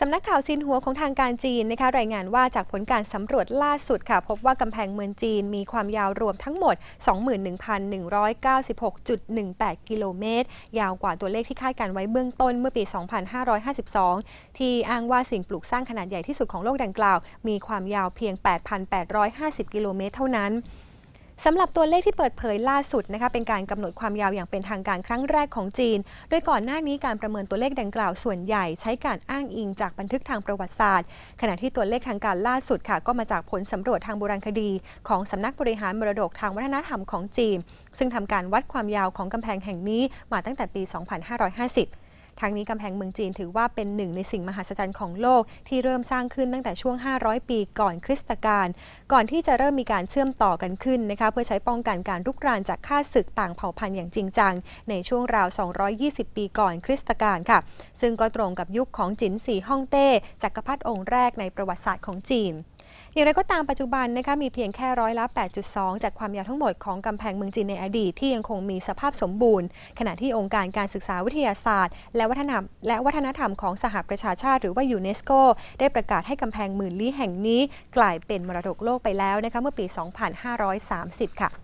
สำนักข่าวซินหัวของทางการจีนนะคะรายงานว่าจากผลการสำรวจล่าสุดค่ะ พบว่ากำแพงเมืองจีนมีความยาวรวมทั้งหมด 21,196.18 กิโลเมตร ยาวกว่าตัวเลขที่คาดการไว้เบื้องต้นเมื่อปี 2552 ที่อ้างว่าสิ่งปลูกสร้างขนาดใหญ่ที่สุดของโลกดังกล่าว มีความยาวเพียง 8,850 กิโลเมตรเท่านั้น สำหรับตัวเลขที่เปิดเผยล่าสุดนะคะเป็นการกำหนดความยาวอย่างเป็นทางการครั้งแรกของจีน โดยก่อนหน้านี้การประเมินตัวเลขดังกล่าวส่วนใหญ่ ใช้การอ้างอิงจากบันทึกทางประวัติศาสตร์ ขณะที่ตัวเลขทางการล่าสุดค่ะ ก็มาจากผลสำรวจทางโบราณคดี ของสำนักบริหารมรดกทางวัฒนธรรมของจีน ซึ่งทำการวัดความยาวของกำแพงแห่งนี้มาตั้งแต่ปี 2550 ทางนี้กำแพงเมืองจีนถือว่าเป็นหนึ่งในสิ่งมหัศจรรย์ของโลกที่เริ่มสร้างขึ้นตั้งแต่ช่วง 500 ปีก่อนคริสตกาลก่อนที่จะเริ่มมีการเชื่อมต่อกันขึ้นนะคะเพื่อใช้ป้องกันการรุกรานจากข้าศึกต่างเผ่าพันธุ์อย่างจริงจัง ในช่วงราว 220 ปีก่อนคริสตกาลค่ะ ซึ่งก็ตรงกับยุคของจินสีฮ่องเต้จักรพรรดิองค์แรกในประวัติศาสตร์ของจีน อย่างไรก็ตามปัจจุบันนะคะมีเพียงแค่ร้อยละ 8.2 จากความยาวทั้งหมดของกำแพงเมืองจีนในอดีตที่ยังคงมีสภาพสมบูรณ์ ขณะที่องค์การการศึกษาวิทยาศาสตร์ และวัฒนธรรมและวัฒนธรรมของสหประชาชาติหรือว่ายูเนสโกได้ประกาศให้กำแพงหมื่นลี้แห่งนี้ กลายเป็นมรดกโลกไปแล้วนะคะเมื่อปี 2530 ค่ะ